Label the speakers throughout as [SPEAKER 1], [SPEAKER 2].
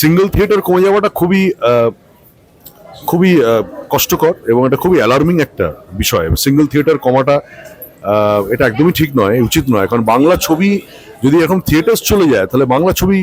[SPEAKER 1] Single theatre কমে যাওয়াটা খুবই খুবই কষ্টকর এবং এটা খুবই অ্যালার্মিং একটা বিষয়। সিঙ্গল থিয়েটার কমাটা এটা একদমই ঠিক নয় উচিত নয়। কারণ বাংলা ছবি যদি এখন থিয়েটার চলে যায় তাহলে বাংলা ছবি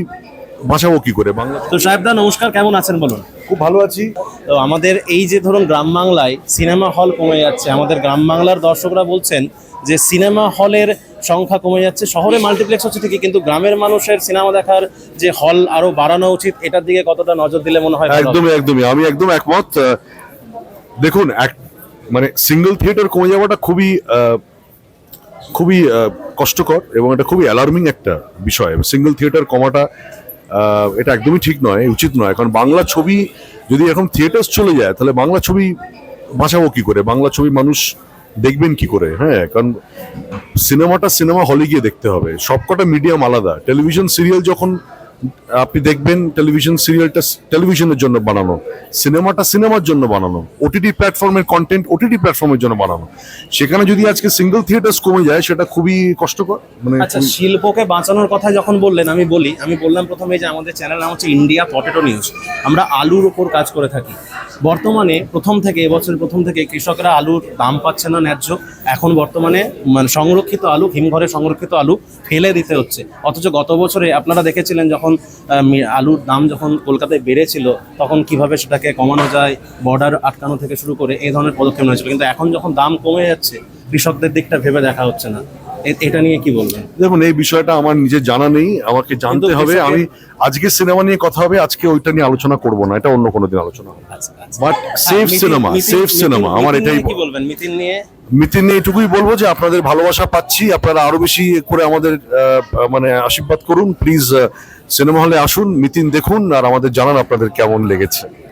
[SPEAKER 1] বাঁচাবো কি করে? বাংলা
[SPEAKER 2] তো সাহেবদা নমস্কার। কেমন আছেন বলুন?
[SPEAKER 1] খুব ভালো আছি।
[SPEAKER 2] তো আমাদের এই যে ধরুন গ্রাম বাংলায় সিনেমা হল কমে যাচ্ছে, আমাদের গ্রাম বাংলার দর্শকরা বলছেন যে সিনেমা হলের সংখ্যা কমে যাচ্ছে। শহরে মাল্টিপ্লেক্স হচ্ছে ঠিকই, কিন্তু গ্রামের মানুষের সিনেমা দেখার যে হল আরও বাড়ানো উচিত, এটার দিকে কতটা নজর দিলে মনে হয়
[SPEAKER 1] একদমই একদমই। আমি একদম একমত। দেখুন, এক মানে সিঙ্গেল থিয়েটার কমে যাওয়াটা খুবই খুবই কষ্টকর এবং এটা খুবই অ্যালার্মিং একটা বিষয়। সিঙ্গেল থিয়েটার কমাটা এটা একদমই ঠিক নয়, উচিত নয়। কারণ বাংলা ছবি যদি এখন থিয়েটার্স চলে যায়, তাহলে বাংলা ছবি বাঁচাবো কি করে? বাংলা ছবি মানুষ দেখবেন কি করে? হ্যাঁ কারণ সিনেমাটা সিনেমা হলে গিয়ে দেখতে হবে। সবকটা মিডিয়াম আলাদা। টেলিভিশন সিরিয়াল যখন আপনি দেখবেন টেলিভিশন সিরিয়ালটা টেলিভিশনের জন্য বানানো সিনেমাটা সিনেমার জন্য বানানো ওটিটি প্ল্যাটফর্মের কন্টেন্ট ওটিটি প্ল্যাটফর্মের জন্য বানানো। সেখানে যদি আজকে সিঙ্গেল থিয়েটার্স কমে যায় সেটা খুবই কষ্টকর মানে
[SPEAKER 2] আচ্ছা শিল্পকে বাঁচানোর কথা যখন বললেন আমি বলি আমি বললাম প্রথমে যে আমাদের চ্যানেল নাম হচ্ছে ইন্ডিয়া পটেটো নিউজ আমরা আলুর ওপর কাজ করে থাকি। বর্তমানে প্রথম থেকে এবছর প্রথম থেকে কৃষকরা আলুর দাম পাচ্ছে না ন্যায্য। এখন বর্তমানে মানে সংরক্ষিত আলু হিমঘরে সংরক্ষিত আলু ফেলে দিতে হচ্ছে। অথচ গত বছরে আপনারা দেখেছিলেন যখন আলুর দাম যখন কলকাতায় বেড়েছিল তখন কীভাবে সেটাকে কমানো যায় বর্ডার আটকানো থেকে শুরু করে এই ধরনের পদক্ষেপ নিয়েছিল কিন্তু এখন যখন দাম কমে যাচ্ছে কৃষকদের দিকটা ভেবে দেখা হচ্ছে না। এটা নিয়ে কি বলবেন?
[SPEAKER 1] দেখুন এই বিষয়টা আমার নিজের জানা নেই আমাকে জানতে হবে। আমি আজকে সিনেমা নিয়ে কথা হবে আজকে ওইটা নিয়ে আলোচনা করব না এটা অন্য কোনো দিন আলোচনা but safe cinema safe cinema আমার এটাই
[SPEAKER 2] কি বলবেন? মিতিন নিয়ে
[SPEAKER 1] মিতিন নিয়ে এটুকুই বলব যে আপনাদের ভালোবাসা পাচ্ছি আপনারা আরও বেশি করে আমাদের মানে আশীর্বাদ করুন প্লিজ সিনেমা হলে আসুন মিতিন দেখুন আর আমাদের জানান আপনাদের কেমন লেগেছে।